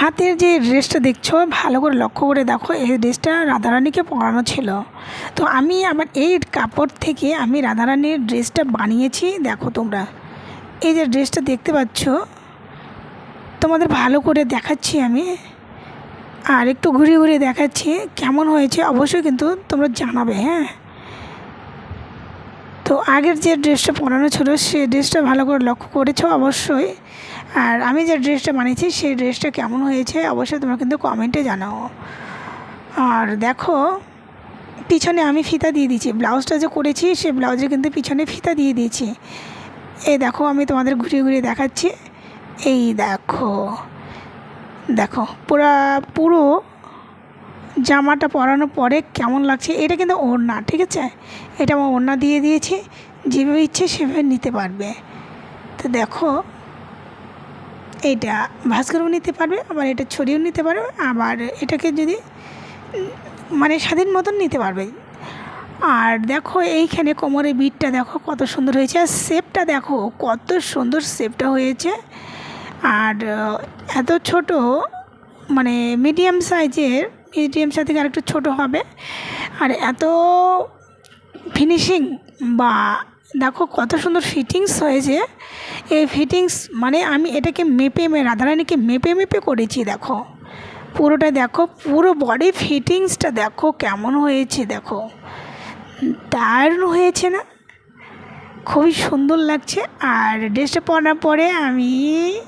হাতের যে ড্রেসটা দেখছ, ভালো করে লক্ষ্য করে দেখো, এই ড্রেসটা রাধারানীকে পরানো ছিল। তো আমি আমার এই কাপড় থেকে আমি রাধারানীর ড্রেসটা বানিয়েছি, দেখো তোমরা। এই যে ড্রেসটা দেখতে পাচ্ছ, তোমাদের ভালো করে দেখাচ্ছি আমি। আর একটু ঘুরিয়ে ঘুরিয়ে দেখাচ্ছি, কেমন হয়েছে অবশ্যই কিন্তু তোমরা জানাবে হ্যাঁ? তো আগের যে ড্রেসটা পরানো ছিল সেই ড্রেসটা ভালো করে লক্ষ্য করেছ অবশ্যই। আর আমি যে ড্রেসটা বানিয়েছি, সেই ড্রেসটা কেমন হয়েছে অবশ্যই তোমরা কিন্তু কমেন্টে জানাও। আর দেখো, পিছনে আমি ফিতা দিয়ে দিয়েছি। ব্লাউজটা যে করেছি সেই ব্লাউজে কিন্তু পিছনে ফিতা দিয়ে দিয়েছি। এই দেখো, আমি তোমাদের ঘুরিয়ে ঘুরিয়ে দেখাচ্ছি। এই দেখো দেখো, পুরা, পুরো জামাটা পরানোর পরে কেমন লাগছে, এটা কিন্তু ওড়না, ঠিক আছে? এটা আমার ওড়না দিয়ে দিয়েছি, যেভাবে ইচ্ছে সেভাবে নিতে পারবে। তো দেখো এটা ভাঁজ করেও নিতে পারবে, আবার এটা ছড়িয়েও নিতে পারবে, আবার এটাকে যদি মানে স্বাধীন মতন নিতে পারবে। আর দেখো, এইখানে কোমরের বিটটা দেখো কত সুন্দর হয়েছে, আর শেপটা দেখো কত সুন্দর শেপটা হয়েছে। আর এত ছোট মানে মিডিয়াম সাইজের মিডিয়াম সাইজ থেকে আরেকটু ছোটো হবে। আর এত ফিনিশিং বা দেখো কত সুন্দর ফিটিংস হয়েছে। এই ফিটিংস মানে আমি এটাকে মেপে মে রাধারানীকে মেপে মেপে করেছি দেখো। পুরোটা দেখো, পুরো বডি ফিটিংসটা দেখো কেমন হয়েছে দেখো। দারুণ হয়েছে না? খুবই সুন্দর লাগছে। আর ড্রেসটা পরার পরে আমি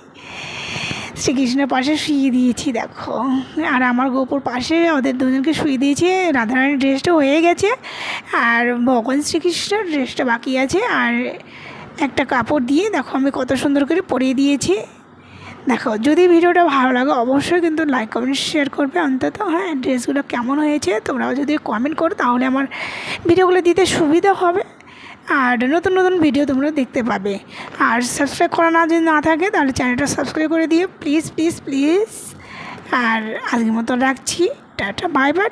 শ্রীকৃষ্ণের পাশে শুয়ে দিয়েছি, দেখো। আর আমার গোপুর পাশে ওদের দুজনকে শুয়ে দিয়েছি, রাধারানীর ড্রেসটা হয়ে গেছে, আর ভগবান শ্রীকৃষ্ণের ড্রেসটা বাকি আছে, আর একটা কাপড় দিয়ে, দেখো আমি কত সুন্দর করে পরিয়ে দিয়েছি। দেখো, যদি ভিডিওটা ভালো লাগে অবশ্যই কিন্তু লাইক কমেন্ট শেয়ার করবে। অন্তত হ্যাঁ ড্রেসগুলো কেমন হয়েছে তোমরাও যদি কমেন্ট করো, তাহলে আমার ভিডিওগুলো দিতে সুবিধা হবে। আর নতুন নতুন ভিডিও তোমরা দেখতে পাবে। আর সাবস্ক্রাইব করা না যদি না থাকে, তাহলে চ্যানেলটা সাবস্ক্রাইব করে দিও। প্লিজ প্লিজ প্লিজ আর আজকের মতো রাখছি। Tata bye bye